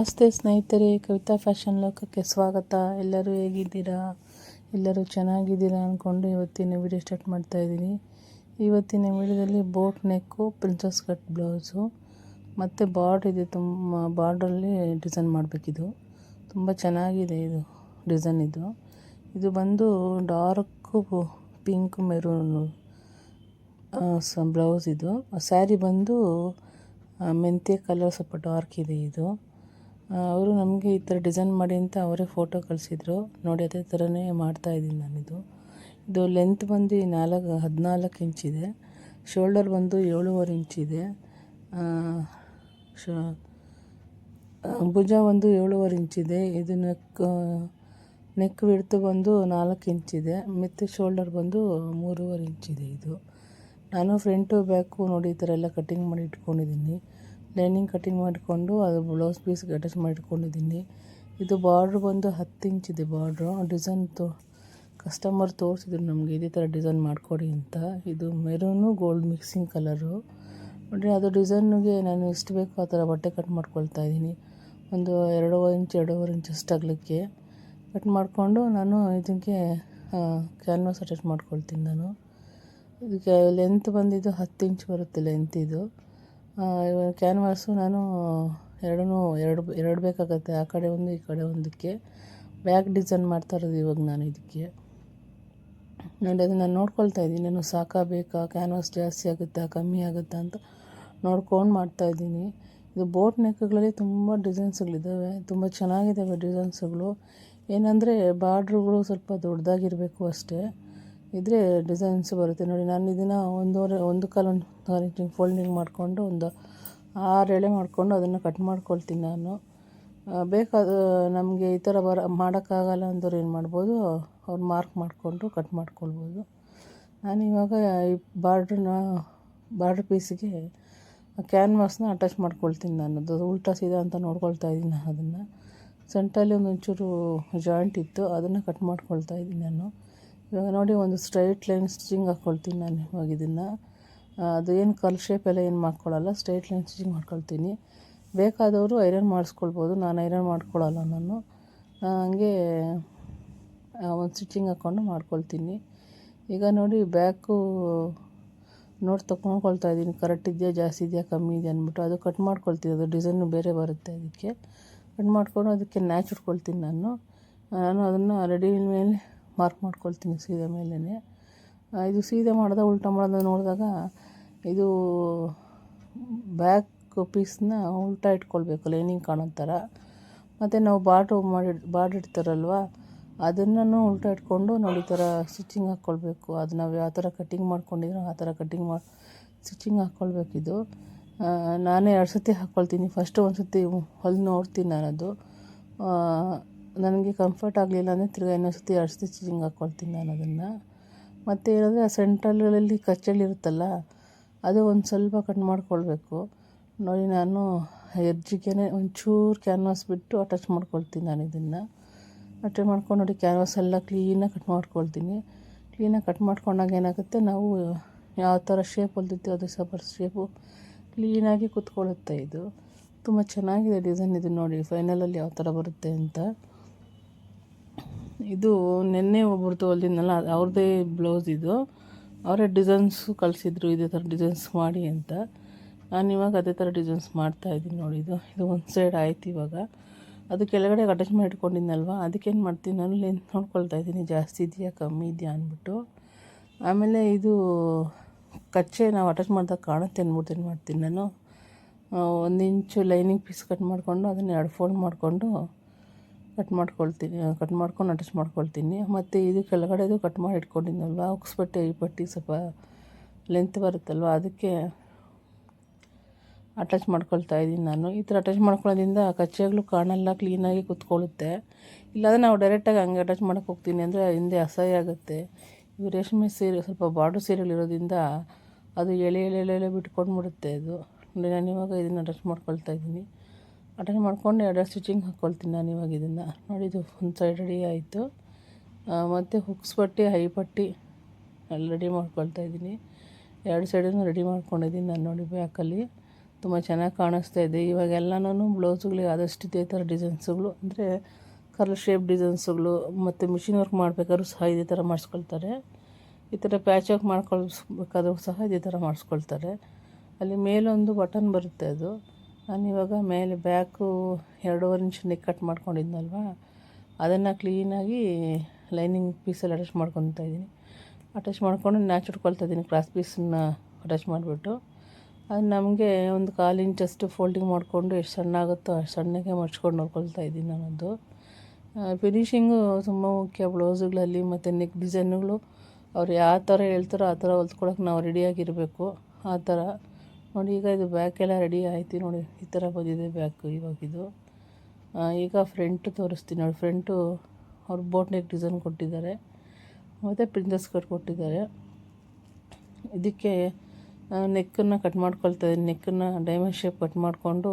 ನಮಸ್ತೆ ಸ್ನೇಹಿತರೆ, ಕವಿತಾ ಫ್ಯಾಷನ್ ಲೋಕಕ್ಕೆ ಸ್ವಾಗತ. ಎಲ್ಲರೂ ಹೇಗಿದ್ದೀರಾ? ಎಲ್ಲರೂ ಚೆನ್ನಾಗಿದ್ದೀರಾ ಅಂದ್ಕೊಂಡು ಇವತ್ತಿನ ವಿಡಿಯೋ ಸ್ಟಾರ್ಟ್ ಮಾಡ್ತಾ ಇದ್ದೀನಿ. ಇವತ್ತಿನ ವಿಡಿಯೋದಲ್ಲಿ boat neck princess cut blouse ಮತ್ತು ಬಾರ್ಡ್ ಇದೆ. ತುಂಬ ಬಾರ್ಡ್ರಲ್ಲಿ ಡಿಸೈನ್ ಮಾಡಬೇಕಿದು. ತುಂಬ ಚೆನ್ನಾಗಿದೆ ಇದು ಡಿಸೈನ್ ಇದು. ಇದು ಬಂದು ಡಾರ್ಕು ಪಿಂಕ್ ಮೆರೂನ್ ಸ ಬ್ಲೌಸ್ ಇದು. ಸ್ಯಾರಿ ಬಂದು ಮೆಂತ್ಯ ಕಲರ್ ಸ್ವಲ್ಪ ಡಾರ್ಕ್ ಇದೆ ಇದು. ಅವರು ನಮಗೆ ಈ ಥರ ಡಿಸೈನ್ ಮಾಡಿ ಅಂತ ಅವರೇ ಫೋಟೋ ಕಳಿಸಿದ್ರು. ನೋಡಿ, ಅದೇ ಥರನೇ ಮಾಡ್ತಾಯಿದ್ದೀನಿ ನಾನಿದು. ಇದು ಲೆಂತ್ ಬಂದು ನಾಲ್ಕು, ಹದಿನಾಲ್ಕು ಇಂಚಿದೆ ಶೋಲ್ಡರ್ ಬಂದು ಏಳುವರೆ ಇಂಚಿದೆ ಶ ಭುಜ ಒಂದು ಏಳುವರೆ ಇಂಚಿದೆ ಇದು. ನೆಕ್ ನೆಕ್ ವಿಡ್ತು ಬಂದು ನಾಲ್ಕು ಇಂಚಿದೆ ಮತ್ತು ಶೋಲ್ಡರ್ ಬಂದು ಮೂರುವರೆ ಇಂಚಿದೆ ಇದು ನಾನು ಫ್ರಂಟು ಬ್ಯಾಕು ನೋಡಿ ಈ ಥರ ಎಲ್ಲ ಕಟ್ಟಿಂಗ್ ಮಾಡಿ ಇಟ್ಕೊಂಡಿದ್ದೀನಿ. ಲೈನಿಂಗ್ ಕಟ್ಟಿಂಗ್ ಮಾಡಿಕೊಂಡು ಅದು ಬ್ಲೌಸ್ ಪೀಸ್ಗೆ ಅಟ್ಯಾಚ್ ಮಾಡಿಕೊಂಡಿದ್ದೀನಿ. ಇದು ಬಾರ್ಡ್ರ್ ಬಂದು ಹತ್ತು ಇಂಚಿದೆ ಬಾರ್ಡ್ರು ಡಿಸೈನ್ ತೋ ಕಸ್ಟಮರ್ ತೋರಿಸಿದ್ರು ನಮಗೆ ಇದೇ ಥರ ಡಿಸೈನ್ ಮಾಡಿಕೊಡಿ ಅಂತ. ಇದು ಮೆರೂನು ಗೋಲ್ಡ್ ಮಿಕ್ಸಿಂಗ್ ಕಲರು ನೋಡಿ ಅದು ಡಿಸೈನ್ಗೆ ನಾನು ಎಷ್ಟು ಬೇಕೋ ಆ ಥರ ಬಟ್ಟೆ ಕಟ್ ಮಾಡ್ಕೊಳ್ತಾ ಇದ್ದೀನಿ. ಒಂದು ಎರಡೂವರೆ ಇಂಚ್ ಎರಡೂವರೆ ಇಂಚ್ ಅಷ್ಟು ಅಗಲಕ್ಕೆ ಕಟ್ ಮಾಡಿಕೊಂಡು ನಾನು ಇದಕ್ಕೆ ಕ್ಯಾನ್ವಾಸ್ ಅಟ್ಯಾಚ್ ಮಾಡ್ಕೊಳ್ತೀನಿ ನಾನು. ಇದಕ್ಕೆ ಲೆಂತ್ ಬಂದಿದ್ದು ಹತ್ತು ಇಂಚ್ ಬರುತ್ತೆ ಲೆಂತ್ ಇದು. ಕ್ಯಾನ್ವಾಸು ನಾನು ಎರಡೂ ಎರಡು ಎರಡು ಬೇಕಾಗತ್ತೆ. ಆ ಕಡೆ ಒಂದು, ಈ ಕಡೆ ಒಂದಕ್ಕೆ. ಬ್ಯಾಕ್ ಡಿಸೈನ್ ಮಾಡ್ತಾ ಇರೋದು ಇವಾಗ ನಾನು ಇದಕ್ಕೆ. ನೋಡಿ, ಅದನ್ನು ನಾನು ನೋಡ್ಕೊಳ್ತಾ ಇದ್ದೀನಿ. ನಾನು ಸಾಕಾ ಬೇಕಾ? ಕ್ಯಾನ್ವಾಸ್ ಜಾಸ್ತಿ ಆಗುತ್ತಾ? ಕಮ್ಮಿ ಆಗುತ್ತಾ ಅಂತ ನೋಡ್ಕೊಂಡು ಮಾಡ್ತಾ ಇದ್ದೀನಿ. ಇದು ಬೋಟ್ ನೆಕ್ಗಳಲ್ಲಿ ತುಂಬ ಡಿಸೈನ್ಸ್ಗಳಿದ್ದಾವೆ ತುಂಬ ಚೆನ್ನಾಗಿದ್ದಾವೆ ಡಿಸೈನ್ಸ್ಗಳು ಏನಂದರೆ ಬಾರ್ಡ್ರುಗಳು ಸ್ವಲ್ಪ ದೊಡ್ಡದಾಗಿರಬೇಕು ಅಷ್ಟೇ. ಇದ್ರೆ ಡಿಸೈನ್ಸ್ ಬರುತ್ತೆ. ನೋಡಿ, ನಾನು ಇದನ್ನು ಒಂದೂವರೆ, ಒಂದು ಕಾಲು, ಒಂದು ಇಂಚಿಂಗ್ ಫೋಲ್ಡಿಂಗ್ ಮಾಡಿಕೊಂಡು ಒಂದು ಆರು ಎಳೆ ಮಾಡಿಕೊಂಡು ಅದನ್ನು ಕಟ್ ಮಾಡ್ಕೊಳ್ತೀನಿ ನಾನು. ಬೇಕಾದ, ನಮಗೆ ಈ ಥರ ಬರ, ಮಾಡೋಕ್ಕಾಗಲ್ಲ ಅಂದವ್ರು ಏನು ಮಾಡ್ಬೋದು, ಅವ್ರು ಮಾರ್ಕ್ ಮಾಡಿಕೊಂಡು ಕಟ್ ಮಾಡ್ಕೊಳ್ಬೋದು. ನಾನು ಇವಾಗ ಈ ಬಾರ್ಡ್ರನ್ನ ಬಾರ್ಡ್ರ್ ಪೀಸಿಗೆ ಕ್ಯಾನ್ವಾಸ್ನ ಅಟ್ಯಾಚ್ ಮಾಡ್ಕೊಳ್ತೀನಿ ನಾನು. ಅದು ಉಲ್ಟಾ ಸೀದಾ ಅಂತ ನೋಡ್ಕೊಳ್ತಾ ಇದ್ದೀನಿ ನಾನು ಅದನ್ನು. ಸೆಂಟ್ರಲ್ಲಿ ಒಂದು ಒಂಚೂರು ಜಾಯಿಂಟ್ ಇತ್ತು, ಅದನ್ನು ಕಟ್ ಮಾಡ್ಕೊಳ್ತಾ ಇದ್ದೀನಿ ನಾನು. ಇವಾಗ ನೋಡಿ ಒಂದು ಸ್ಟ್ರೈಟ್ ಲೈನ್ ಸ್ಟಿಚಿಂಗ್ ಹಾಕ್ಕೊಳ್ತೀನಿ ನಾನು ಇವಾಗ ಇದನ್ನು. ಅದು ಏನು ಕಲ್ ಶೇಪೆಲ್ಲ ಏನು ಮಾಡ್ಕೊಳ್ಳಲ್ಲ ಸ್ಟ್ರೈಟ್ ಲೈನ್ ಸ್ಟಿಚಿಂಗ್ ಮಾಡ್ಕೊಳ್ತೀನಿ. ಬೇಕಾದವರು ಐರನ್ ಮಾಡಿಸ್ಕೊಳ್ಬೋದು, ನಾನು ಐರನ್ ಮಾಡ್ಕೊಳ್ಳಲ್ಲ ನಾನು. ಹಂಗೆ ಒಂದು ಸ್ಟಿಚಿಂಗ್ ಹಾಕ್ಕೊಂಡು ಮಾಡ್ಕೊಳ್ತೀನಿ. ಈಗ ನೋಡಿ ಬ್ಯಾಕು ನೋಡಿ ತೊಗೊಂಡ್ಕೊಳ್ತಾ ಇದ್ದೀನಿ ಕರೆಕ್ಟ್ ಇದೆಯಾ, ಜಾಸ್ತಿ ಇದೆಯಾ, ಕಮ್ಮಿ ಇದೆಯಾ ಅಂದ್ಬಿಟ್ಟು ಅದು ಕಟ್ ಮಾಡ್ಕೊಳ್ತೀನಿ. ಅದು ಡಿಸೈನು ಬೇರೆ ಬರುತ್ತೆ ಅದಕ್ಕೆ. ಕಟ್ ಮಾಡಿಕೊಂಡು ಅದಕ್ಕೆ ನ್ಯಾಚ್ ಇಟ್ಕೊಳ್ತೀನಿ ನಾನು. ನಾನು ಅದನ್ನು ರೆಡಿ ಮೇಲೆ ಮಾರ್ಕ್ ಮಾಡ್ಕೊಳ್ತೀನಿ ಸೀದಾ ಮೇಲೇ ಇದು ಸೀದಾ ಮಾಡಿದ ಉಲ್ಟಾ ಮಾಡೋದು ನೋಡಿದಾಗ ಇದು ಬ್ಯಾಕ್ ಪೀಸ್ನ ಉಲ್ಟಾ ಇಟ್ಕೊಳ್ಬೇಕು, ಲೈನಿಂಗ್ ಕಾಣೋ ಥರ. ಮತ್ತು ನಾವು ಬಾಟು ಮಾಡಿ ಬಾಡ್ ಇಡ್ತಾರಲ್ವ ಅದನ್ನು ಉಲ್ಟಾ ಇಟ್ಕೊಂಡು ನೋಡಿ ಈ ಥರ ಸ್ಟಿಚಿಂಗ್ ಹಾಕ್ಕೊಳ್ಬೇಕು. ಅದು ನಾವು ಯಾವ ಥರ ಕಟ್ಟಿಂಗ್ ಮಾಡ್ಕೊಂಡಿದ್ರೋ ಆ ಥರ ಕಟ್ಟಿಂಗ್ ಮಾಡಿ ಸ್ಟಿಚಿಂಗ್ ಹಾಕ್ಕೊಳ್ಬೇಕಿದು ನಾನೇ ಎರಡು ಸತಿ ಹಾಕ್ಕೊಳ್ತೀನಿ. ಫಸ್ಟು ಒಂದು ಸತಿ ಹೊಲ್ ನೋಡ್ತೀನಿ ನಾನದು. ನನಗೆ ಕಂಫರ್ಟ್ ಆಗಲಿಲ್ಲ ಅಂದರೆ ತಿರ್ಗಿ ಇನ್ನೊಂದು ಸರ್ತಿ ಸತಿ ಸ್ಟಿಚಿಂಗ್ ಹಾಕ್ಕೊಳ್ತೀನಿ ನಾನು ಅದನ್ನು. ಮತ್ತು ಏನಂದರೆ ಆ ಸೆಂಟ್ರಲ್ಗಳಲ್ಲಿ ಕಚ್ಚಲಿರುತ್ತಲ್ಲ ಅದು ಒಂದು ಸ್ವಲ್ಪ ಕಟ್ ಮಾಡ್ಕೊಳ್ಬೇಕು. ನೋಡಿ ನಾನು ಎಡ್ಜಿಗೆ ಒಂಚೂರು ಕ್ಯಾನ್ವಾಸ್ ಬಿಟ್ಟು ಅಟ್ಯಾಚ್ ಮಾಡ್ಕೊಳ್ತೀನಿ ನಾನು ಇದನ್ನು. ಅಟ್ಯಾಚ್ ಮಾಡ್ಕೊಂಡು ನೋಡಿ ಕ್ಯಾನ್ವಾಸ್ ಎಲ್ಲ ಕ್ಲೀನಾಗಿ ಕಟ್ ಮಾಡ್ಕೊಳ್ತೀನಿ. ಕ್ಲೀನಾಗಿ ಕಟ್ ಮಾಡ್ಕೊಂಡಾಗ ಏನಾಗುತ್ತೆ, ನಾವು ಯಾವ ಥರ ಶೇಪ್ ಹೊಲ್ದಿರ್ತೀವಿ ಅದು ಸ್ವಲ್ಪ ಶೇಪು ಕ್ಲೀನಾಗಿ ಕೂತ್ಕೊಳ್ಳುತ್ತೆ ಇದು. ತುಂಬ ಚೆನ್ನಾಗಿದೆ ಡಿಸೈನ್ ಇದು ನೋಡಿ ಫೈನಲಲ್ಲಿ ಯಾವ ಥರ ಬರುತ್ತೆ ಅಂತ. ಇದು ನಿನ್ನೆ ಒಬ್ಬರು ಹೊಲ್ದಿದ್ನಲ್ಲ ಅವ್ರದ್ದೇ ಬ್ಲೌಸ್ ಇದು. ಅವರೇ ಡಿಸೈನ್ಸು ಕಳಿಸಿದ್ರು, ಇದೇ ಥರ ಡಿಸೈನ್ಸ್ ಮಾಡಿ ಅಂತ. ನಾನು ಇವಾಗ ಅದೇ ಥರ ಡಿಸೈನ್ಸ್ ಮಾಡ್ತಾ ಇದ್ದೀನಿ ನೋಡಿ ಇದು. ಇದು ಒಂದು ಸೈಡ್ ಆಯ್ತು ಇವಾಗ. ಅದು ಕೆಳಗಡೆ ಅಟ್ಯಾಚ್ ಮಾಡಿ ಅದಕ್ಕೇನು ಮಾಡ್ತೀನಿ, ನಾನು ಲೆಂತ್ ನೋಡ್ಕೊಳ್ತಾ ಇದ್ದೀನಿ. ಜಾಸ್ತಿ ಇದೆಯಾ, ಕಮ್ಮಿ ಇದೆಯಾ ಅಂದ್ಬಿಟ್ಟು. ಆಮೇಲೆ ಇದು ಕಚ್ಚೆ ನಾವು ಅಟ್ಯಾಚ್ ಮಾಡಿದಾಗ ಕಾಣುತ್ತೆ ಅಂದ್ಬಿಟ್ಟು ಏನು ಮಾಡ್ತೀನಿ ನಾನು. ಒಂದು ಇಂಚು ಲೈನಿಂಗ್ ಪೀಸ್ ಕಟ್ ಮಾಡಿಕೊಂಡು ಅದನ್ನು ಎರಡು ಫೋಲ್ಡ್ ಮಾಡಿಕೊಂಡು ಕಟ್ ಮಾಡ್ಕೊಳ್ತೀನಿ ಕಟ್ ಮಾಡ್ಕೊಂಡು ಅಟ್ಯಾಚ್ ಮಾಡ್ಕೊಳ್ತೀನಿ. ಮತ್ತು ಇದು ಕೆಳಗಡೆದು ಕಟ್ ಮಾಡಿ ಇಟ್ಕೊಂಡಿದ್ನಲ್ವ? ಉಕ್ಸ್ ಬಟ್ಟೆ ಈ ಪಟ್ಟಿ ಸ್ವಲ್ಪ ಲೆಂತ್ ಬರುತ್ತಲ್ವ? ಅದಕ್ಕೆ ಅಟ್ಯಾಚ್ ಮಾಡ್ಕೊಳ್ತಾ ಇದ್ದೀನಿ ನಾನು. ಈ ಥರ ಅಟ್ಯಾಚ್ ಮಾಡ್ಕೊಳ್ಳೋದ್ರಿಂದ ಕಚ್ಚೆಗಳು ಕಾಣಲ್ಲ ಕ್ಲೀನಾಗಿ ಕೂತ್ಕೊಳ್ಳುತ್ತೆ. ಇಲ್ಲಾಂದರೆ ನಾವು ಡೈರೆಕ್ಟಾಗಿ ಹಂಗೆ ಅಟ್ಯಾಚ್ ಮಾಡೋಕ್ಕೆ ಹೋಗ್ತೀನಿ ಅಂದರೆ ಹಿಂದೆ ಅಸಹ್ಯ ಆಗುತ್ತೆ. ಇವು ರೇಷ್ಮೆ ಸೀರೆ, ಸ್ವಲ್ಪ ಬಾರ್ಡ್ರ್ ಸೀರೆಗಳಿರೋದ್ರಿಂದ ಅದು ಎಳೆ ಎಳೆ ಎಳೆ ಬಿಟ್ಕೊಂಡು ಬಿಡುತ್ತೆ ಅದು. ನಾನು ಇವಾಗ ಇದನ್ನು ಅಟ್ಯಾಚ್ ಮಾಡ್ಕೊಳ್ತಾ ಇದ್ದೀನಿ. ಅಟೆಂಡ್ ಮಾಡ್ಕೊಂಡು ಎರಡು ಸ್ಟಿಚಿಂಗ್ ಹಾಕ್ಕೊಳ್ತೀನಿ ನಾನು ಇವಾಗ ಇದನ್ನು. ನೋಡಿದ್ದು ಒಂದು ಸೈಡ್ ರೆಡಿ ಆಯಿತು. ಮತ್ತು ಹುಕ್ಸ್ ಪಟ್ಟಿ, ಹೈ ಪಟ್ಟಿ ಎಲ್ಲ ರೆಡಿ ಮಾಡ್ಕೊಳ್ತಾ ಇದ್ದೀನಿ. ಎರಡು ಸೈಡನ್ನು ರೆಡಿ ಮಾಡ್ಕೊಂಡಿದ್ದೀನಿ ನಾನು ನೋಡಿ ಬ್ಯಾಕಲ್ಲಿ ತುಂಬ ಚೆನ್ನಾಗಿ ಕಾಣಿಸ್ತಾ ಇದೆ. ಇವಾಗೆಲ್ಲನೂ ಬ್ಲೌಸ್ಗಳಿಗೆ ಆದಷ್ಟು ಇದೇ ಥರ ಡಿಸೈನ್ಸ್ಗಳು ಅಂದರೆ ಕರ್ಲ್ ಶೇಪ್ ಡಿಸೈನ್ಸ್ಗಳು ಮತ್ತು ಮಿಷಿನ್ ವರ್ಕ್ ಮಾಡಬೇಕಾದ್ರೂ ಸಹ ಇದೇ ಥರ ಮಾಡಿಸ್ಕೊಳ್ತಾರೆ. ಈ ಥರ ಪ್ಯಾಚ್ ವರ್ಕ್ ಮಾಡ್ಕೊಳ್ಬೇಕಾದ್ರೂ ಸಹ ಇದೇ ಥರ ಮಾಡಿಸ್ಕೊಳ್ತಾರೆ. ಅಲ್ಲಿ ಮೇಲೊಂದು ಬಟನ್ ಬರುತ್ತೆ ಅದು. ನಾನು ಇವಾಗ ಮೇಲೆ ಬ್ಯಾಕು ಎರಡೂವರೆ ಇಂಚ್ ನೆಕ್ ಕಟ್ ಮಾಡ್ಕೊಂಡಿದ್ನಲ್ವಾ? ಅದನ್ನು ಕ್ಲೀನಾಗಿ ಲೈನಿಂಗ್ ಪೀಸಲ್ಲಿ ಅಟ್ಯಾಚ್ ಮಾಡ್ಕೊತಾ ಇದ್ದೀನಿ. ಅಟ್ಯಾಚ್ ಮಾಡ್ಕೊಂಡು ನ್ಯಾಚ್ ಉಟ್ಕೊಳ್ತಾ ಇದ್ದೀನಿ ಕ್ರಾಸ್ ಪೀಸನ್ನ ಅಟ್ಯಾಚ್ ಮಾಡಿಬಿಟ್ಟು. ಅದು ನಮಗೆ ಒಂದು ಕಾಲು ಇಂಚಷ್ಟು ಫೋಲ್ಡಿಂಗ್ ಮಾಡಿಕೊಂಡು ಎಷ್ಟು ಸಣ್ಣ ಆಗುತ್ತೋ ಅಷ್ಟು ಸಣ್ಣಗೆ ಮಡ್ಚ್ಕೊಂಡು ನೋಡ್ಕೊಳ್ತಾ ಇದ್ದೀನಿ ನಾನೊಂದು. ಫಿನಿಷಿಂಗು ತುಂಬ ಮುಖ್ಯ. ಬ್ಲೌಸುಗಳಲ್ಲಿ ಮತ್ತು ನೆಕ್ ಡಿಸೈನುಗಳು ಅವ್ರು ಯಾವ ಥರ ಹೇಳ್ತಾರೋ ಆ ಥರ ಹೊಲ್ಸ್ಕೊಳಕ್ಕೆ ನಾವು ರೆಡಿಯಾಗಿರಬೇಕು ಆ ಥರ ನೋಡಿ, ಈಗ ಇದು ಬ್ಯಾಕ್ ಎಲ್ಲ ರೆಡಿ ಆಯಿತು. ನೋಡಿ, ಈ ಥರ ಬಂದಿದೆ ಬ್ಯಾಕ್ ಇವಾಗಿದು ಈಗ ಫ್ರಂಟ್ ತೋರಿಸ್ತೀನಿ ನೋಡಿ. ಫ್ರಂಟು ಅವ್ರು ಬೋಟ್ ನೆಕ್ ಡಿಸೈನ್ ಕೊಟ್ಟಿದ್ದಾರೆ. ಮತ್ತು ಪ್ರಿನ್ಸಸ್ ಕಟ್ ಕೊಟ್ಟಿದ್ದಾರೆ. ಇದಕ್ಕೆ ನೆಕ್ಕನ್ನು ಕಟ್ ಮಾಡ್ಕೊಳ್ತಾ ಇದ್ದೀನಿ. ನೆಕ್ಕನ್ನು ಡೈಮಂಡ್ ಶೇಪ್ ಕಟ್ ಮಾಡಿಕೊಂಡು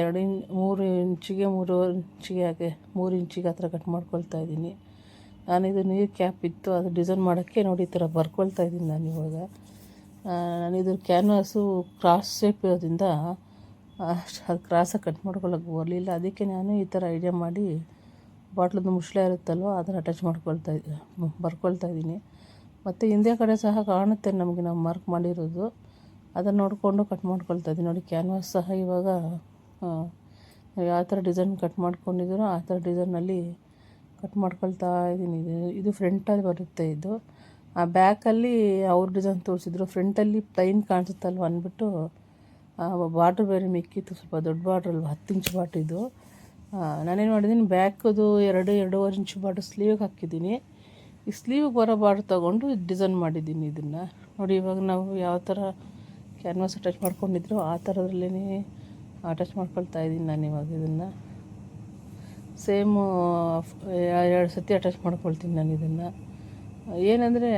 ಎರಡು ಇನ್, ಮೂರು ಇಂಚಿಗೆ ಮೂರುವರೆ ಇಂಚಿಗೆ ಹಾಗೆ, ಮೂರು ಇಂಚಿಗೆ ಆ ಕಟ್ ಮಾಡ್ಕೊಳ್ತಾ ಇದ್ದೀನಿ. ನಾನಿದು ನೀರು ಕ್ಯಾಪ್ ಇತ್ತು. ಅದು ಡಿಸೈನ್ ಮಾಡೋಕ್ಕೆ ನೋಡಿ ಈ ಥರ ಬರ್ಕೊಳ್ತಾ ಇದ್ದೀನಿ ನಾನು ಇವಾಗ. ನಾನಿದು ಕ್ಯಾನ್ವಾಸು ಕ್ರಾಸ್ ಶೇಪ್ ಇರೋದ್ರಿಂದ ಅದು ಕ್ರಾಸಾಗಿ ಕಟ್ ಮಾಡ್ಕೊಳ್ಳೋಕೆ ಬರಲಿಲ್ಲ. ಅದಕ್ಕೆ ನಾನು ಈ ಥರ ಐಡಿಯಾ ಮಾಡಿ ಬಾಟ್ಲದ್ದು ಮುಚ್ಚಳ ಇರುತ್ತಲ್ವ, ಅದನ್ನು ಅಟ್ಯಾಚ್ ಮಾಡ್ಕೊಳ್ತಾ ಬರ್ಕೊಳ್ತಾ ಇದ್ದೀನಿ. ಮತ್ತು ಹಿಂದೆ ಕಡೆ ಸಹ ಕಾಣುತ್ತೆ ನಮಗೆ ನಾವು ಮಾರ್ಕ್ ಮಾಡಿರೋದು. ಅದನ್ನು ನೋಡಿಕೊಂಡು ಕಟ್ ಮಾಡ್ಕೊಳ್ತಾ ಇದ್ದೀನಿ. ನೋಡಿ ಕ್ಯಾನ್ವಾಸ್ ಸಹ ಇವಾಗ ಯಾವ ಥರ ಡಿಸೈನ್ ಕಟ್ ಮಾಡ್ಕೊಂಡಿದ್ದೀರೋ ಆ ಥರ ಡಿಸೈನಲ್ಲಿ ಕಟ್ ಮಾಡ್ಕೊಳ್ತಾ ಇದ್ದೀನಿ. ಇದು ಇದು ಫ್ರಂಟಲ್ಲಿ ಬರುತ್ತೆ ಇದು. ಆ ಬ್ಯಾಕಲ್ಲಿ ಅವ್ರ ಡಿಸೈನ್ ತೋರಿಸಿದ್ರು. ಫ್ರಂಟಲ್ಲಿ ಪ್ಲೈನ್ ಕಾಣಿಸುತ್ತಲ್ವ ಅಂದ್ಬಿಟ್ಟು ಬಾರ್ಡ್ರ್ ಬೇರೆ ಮಿಕ್ಕಿತ್ತು. ಸ್ವಲ್ಪ ದೊಡ್ಡ ಬಾರ್ಡ್ರ್ ಅಲ್ವ, ಹತ್ತು ಇಂಚು ಬಾಟ್ ಇದು. ನಾನೇನು ಮಾಡಿದ್ದೀನಿ ಬ್ಯಾಕದು ಎರಡು, ಎರಡೂವರೆ ಇಂಚು ಬಾರ್ಡ್ರ್ ಸ್ಲೀವ್ಗೆ ಹಾಕಿದ್ದೀನಿ. ಈ ಸ್ಲೀವ್ಗೆ ಬರೋ ಬಾರ್ಡ್ರ್ ತೊಗೊಂಡು ಡಿಸೈನ್ ಮಾಡಿದ್ದೀನಿ ಇದನ್ನು. ನೋಡಿ, ಇವಾಗ ನಾವು ಯಾವ ಥರ ಕ್ಯಾನ್ವಾಸ್ ಅಟ್ಯಾಚ್ ಮಾಡ್ಕೊಂಡಿದ್ರು ಆ ಥರದ್ರಲ್ಲೇ ಅಟ್ಯಾಚ್ ಮಾಡ್ಕೊಳ್ತಾ ಇದ್ದೀನಿ ನಾನು ಇವಾಗ ಇದನ್ನು. ಸೇಮು ಎರಡು ಸತಿ ಅಟ್ಯಾಚ್ ಮಾಡ್ಕೊಳ್ತೀನಿ ನಾನು ಇದನ್ನು. ಏನಂದರೆ,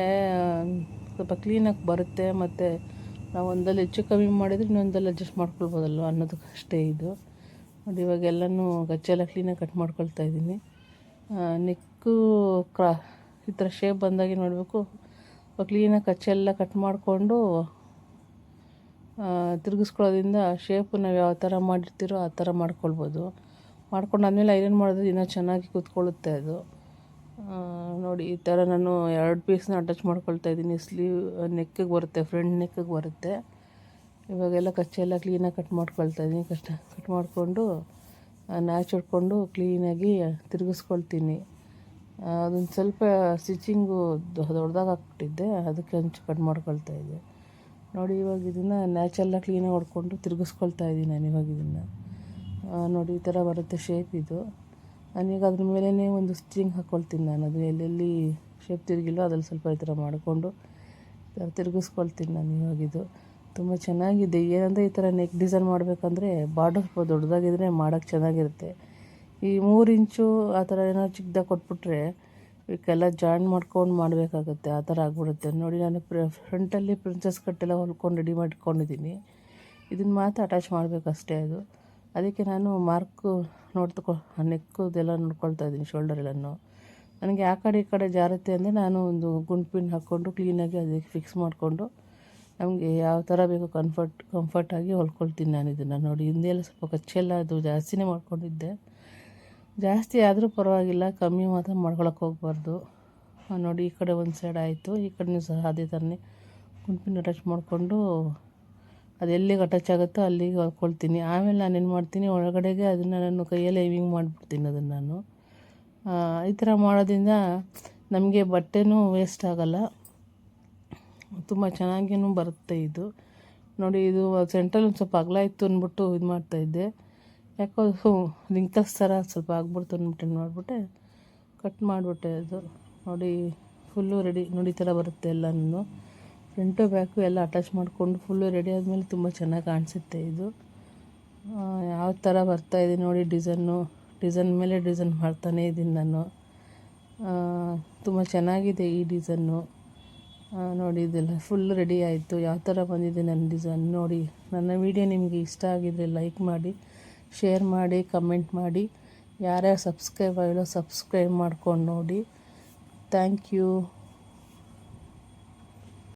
ಸ್ವಲ್ಪ ಕ್ಲೀನಾಗಿ ಬರುತ್ತೆ, ಮತ್ತು ನಾವು ಒಂದಲ್ಲಿ ಹೆಚ್ಚು ಕಮ್ಮಿ ಮಾಡಿದರೆ ಇನ್ನೊಂದಲ್ಲಿ ಅಡ್ಜಸ್ಟ್ ಮಾಡ್ಕೊಳ್ಬೋದಲ್ವ ಅನ್ನೋದಕ್ಕಷ್ಟೇ ಇದು. ನೋಡಿ ಇವಾಗ ಎಲ್ಲನೂ ಗಚ್ಚೆಲ್ಲ ಕ್ಲೀನಾಗಿ ಕಟ್ ಮಾಡ್ಕೊಳ್ತಾ ಇದ್ದೀನಿ. ನೆಕ್ಕು ಕ್ರಾ, ಈ ಥರ ಶೇಪ್ ಬಂದಾಗೆ ನೋಡಬೇಕು. ಕ್ಲೀನಾಗಿ ಕಚ್ಚೆಲ್ಲ ಕಟ್ ಮಾಡಿಕೊಂಡು ತಿರುಗಿಸ್ಕೊಳ್ಳೋದ್ರಿಂದ ಶೇಪು ನಾವು ಯಾವ ಥರ ಮಾಡಿರ್ತೀರೋ ಆ ಥರ ಮಾಡ್ಕೊಳ್ಬೋದು. ಮಾಡ್ಕೊಂಡಾದ್ಮೇಲೆ ಐರನ್ ಮಾಡಿದ್ರೆ ಇನ್ನೂ ಚೆನ್ನಾಗಿ ಕೂತ್ಕೊಳ್ಳುತ್ತೆ ಅದು. ನೋಡಿ, ಈ ಥರ ನಾನು ಎರಡು ಪೀಸ್ನ ಅಟ್ಯಾಚ್ ಮಾಡ್ಕೊಳ್ತಾ ಇದ್ದೀನಿ. ಸ್ಲೀವ್ ನೆಕ್ಕಿಗೆ ಬರುತ್ತೆ ಫ್ರಂಟ್ ನೆಕ್ಕಿಗೆ ಬರುತ್ತೆ. ಇವಾಗೆಲ್ಲ ಕಚ್ಚೆಲ್ಲ ಕ್ಲೀನಾಗಿ ಕಟ್ ಮಾಡ್ಕೊಳ್ತಾ ಇದ್ದೀನಿ. ಕಷ್ಟ ಕಟ್ ಮಾಡಿಕೊಂಡು ನ್ಯಾಚ್ ಹಿಡ್ಕೊಂಡು ಕ್ಲೀನಾಗಿ ತಿರುಗಿಸ್ಕೊಳ್ತೀನಿ. ಅದೊಂದು ಸ್ವಲ್ಪ ಸ್ಟಿಚಿಂಗು ದೊಡ್ಡದಾಗಿ ಹಾಕ್ಬಿಟ್ಟಿದ್ದೆ ಅದಕ್ಕೆ ಹಂಚು ಕಟ್ ಮಾಡ್ಕೊಳ್ತಾ ಇದ್ದೆ. ನೋಡಿ, ಇವಾಗ ಇದನ್ನು ನ್ಯಾಚೆಲ್ಲ ಕ್ಲೀನಾಗಿ ಹೊಡ್ಕೊಂಡು ತಿರುಗಿಸ್ಕೊಳ್ತಾ ಇದ್ದೀನಿ ನಾನು ಇವಾಗ ಇದನ್ನು. ನೋಡಿ, ಈ ಥರ ಬರುತ್ತೆ ಶೇಪ್ ಇದು. ನಾನೀಗ ಅದ್ರ ಮೇಲೇ ಒಂದು ಸ್ಟಿಚಿಂಗ್ ಹಾಕ್ಕೊಳ್ತೀನಿ ನಾನು. ಅದು ಎಲ್ಲೆಲ್ಲಿ ಶೇಪ್ ತಿರುಗಿಲ್ಲೋ ಅದ್ರಲ್ಲಿ ಸ್ವಲ್ಪ ಈ ಥರ ಮಾಡಿಕೊಂಡು ತಿರುಗಿಸ್ಕೊಳ್ತೀನಿ ನಾನು ಇವಾಗಿದು ತುಂಬ ಚೆನ್ನಾಗಿದೆ. ಏನಂದರೆ ಈ ಥರ ನೆಕ್ ಡಿಸೈನ್ ಮಾಡಬೇಕಂದ್ರೆ ಬಾರ್ಡರ್ ಸ್ವಲ್ಪ ದೊಡ್ಡದಾಗಿದ್ರೆ ಮಾಡೋಕ್ಕೆ ಚೆನ್ನಾಗಿರುತ್ತೆ. ಈ ಮೂರು ಇಂಚು ಆ ಥರ ಏನೋ ಚಿಕ್ಕದಾಗ ಕೊಟ್ಬಿಟ್ರೆ ಇವಕ್ಕೆಲ್ಲ ಜಾಯಿನ್ ಮಾಡ್ಕೊಂಡು ಮಾಡಬೇಕಾಗುತ್ತೆ. ಆ ಥರ ಆಗ್ಬಿಡುತ್ತೆ. ನೋಡಿ ನಾನು ಪ್ರ ಫ್ರಂಟಲ್ಲಿ ಪ್ರಿನ್ಸಸ್ ಕಟ್ಟೆಲ್ಲ ಹೊಲ್ಕೊಂಡು ರೆಡಿ ಮಾಡ್ಕೊಂಡಿದ್ದೀನಿ. ಇದನ್ನು ಮಾತ್ರ ಅಟ್ಯಾಚ್ ಮಾಡಬೇಕಷ್ಟೇ ಅದು. ಅದಕ್ಕೆ ನಾನು ಮಾರ್ಕು ನೋಡ್ತಕೊ, ನೆಕ್ಕುದೆಲ್ಲ ನೋಡ್ಕೊಳ್ತಾ ಇದ್ದೀನಿ ಶೋಲ್ಡರ್ ಎಲ್ಲನೂ. ನನಗೆ ಆ ಕಡೆ ಈ ಕಡೆ ಜಾರುತ್ತೆ ಅಂದರೆ ನಾನು ಒಂದು ಗುಂಡು ಪಿನ್ ಹಾಕ್ಕೊಂಡು ಕ್ಲೀನಾಗಿ ಅದಕ್ಕೆ ಫಿಕ್ಸ್ ಮಾಡಿಕೊಂಡು ನಮಗೆ ಯಾವ ಥರ ಬೇಕು ಕಂಫರ್ಟ್ ಕಂಫರ್ಟಾಗಿ ಹೊಲ್ಕೊಳ್ತೀನಿ ನಾನು ಇದನ್ನು ನೋಡಿ. ಹಿಂದೆ ಎಲ್ಲ ಸ್ವಲ್ಪ ಕಚ್ಚೆಲ್ಲ ಅದು ಜಾಸ್ತಿನೇ ಮಾಡ್ಕೊಂಡಿದ್ದೆ. ಜಾಸ್ತಿ ಆದರೂ ಪರವಾಗಿಲ್ಲ, ಕಮ್ಮಿ ಮಾತ್ರ ಮಾಡ್ಕೊಳಕ್ಕೆ ಹೋಗ್ಬಾರ್ದು. ನೋಡಿ ಈ ಕಡೆ ಒಂದು ಸೈಡ್ ಆಯಿತು, ಈ ಕಡೆ ನೀವು ಸಹ ಅದೇ ಥರನೇ ಗುಂಪಿನ ಅಟ್ಯಾಚ್ ಮಾಡಿಕೊಂಡು ಅದು ಎಲ್ಲಿಗೆ ಅಟ್ಯಾಚ್ ಆಗುತ್ತೋ ಅಲ್ಲಿಗೆ ಹಾಕ್ಕೊಳ್ತೀನಿ ಆಮೇಲೆ ನಾನು ಏನು ಮಾಡ್ತೀನಿ, ಒಳಗಡೆಗೆ ಅದನ್ನು ನಾನು ಕೈಯಲ್ಲಿ ಐವಿಂಗ್ ಮಾಡಿಬಿಡ್ತೀನಿ ಅದನ್ನು ನಾನು. ಈ ಥರ ಮಾಡೋದ್ರಿಂದ ನಮಗೆ ಬಟ್ಟೆನೂ ವೇಸ್ಟ್ ಆಗೋಲ್ಲ. ತುಂಬ ಚೆನ್ನಾಗಿಯೂ ಬರುತ್ತೆ ಇದು. ನೋಡಿ, ಇದು ಸೆಂಟ್ರಲ್ಲಿ ಒಂದು ಸ್ವಲ್ಪ ಅಗಲ ಇತ್ತು ಅಂದ್ಬಿಟ್ಟು ಇದು ಮಾಡ್ತಾಯಿದ್ದೆ ಯಾಕೋ ರಿಂಕಲ್ಸ್ ಥರ ಸ್ವಲ್ಪ ಆಗ್ಬಿಡ್ತು ಅಂದ್ಬಿಟ್ಟು ಏನು ಮಾಡಿಬಿಟ್ಟೆ. ಕಟ್ ಮಾಡಿಬಿಟ್ಟೆ ಅದು. ನೋಡಿ ಫುಲ್ಲು ರೆಡಿ ನೋಡಿ ಥರ ಬರುತ್ತೆ ಎಲ್ಲನೂ. ಫ್ರಂಟು ಬ್ಯಾಕು ಎಲ್ಲ ಅಟ್ಯಾಚ್ ಮಾಡಿಕೊಂಡು ಫುಲ್ಲು ರೆಡಿ ಆದಮೇಲೆ ತುಂಬ ಚೆನ್ನಾಗಿ ಕಾಣಿಸುತ್ತೆ ಇದು. ಯಾವ ಥರ ಇದೆ ನೋಡಿ ಡಿಸೈನು ಡಿಸೈನ್ ಮೇಲೆ ಡಿಸೈನ್ ಮಾಡ್ತಾನೇ ಇದ್ದೀನಿ ನಾನು. ತುಂಬ ಚೆನ್ನಾಗಿದೆ ಈ ಡಿಸೈನು ನೋಡಿ ಇದೆಲ್ಲ ಫುಲ್ ರೆಡಿ ಆಯಿತು. ಯಾವ ಥರ ಬಂದಿದೆ ನನ್ನ ಡಿಸೈನ್ ನೋಡಿ. ನನ್ನ ವಿಡಿಯೋ ನಿಮಗೆ ಇಷ್ಟ ಆಗಿದರೆ ಲೈಕ್ ಮಾಡಿ ಶೇರ್ ಮಾಡಿ ಕಮೆಂಟ್ ಮಾಡಿ. ಯಾರ್ಯಾರು ಸಬ್ಸ್ಕ್ರೈಬ್ ಆಗಿಲ್ಲ ಸಬ್ಸ್ಕ್ರೈಬ್ ಮಾಡ್ಕೊಂಡು ನೋಡಿ. Thank you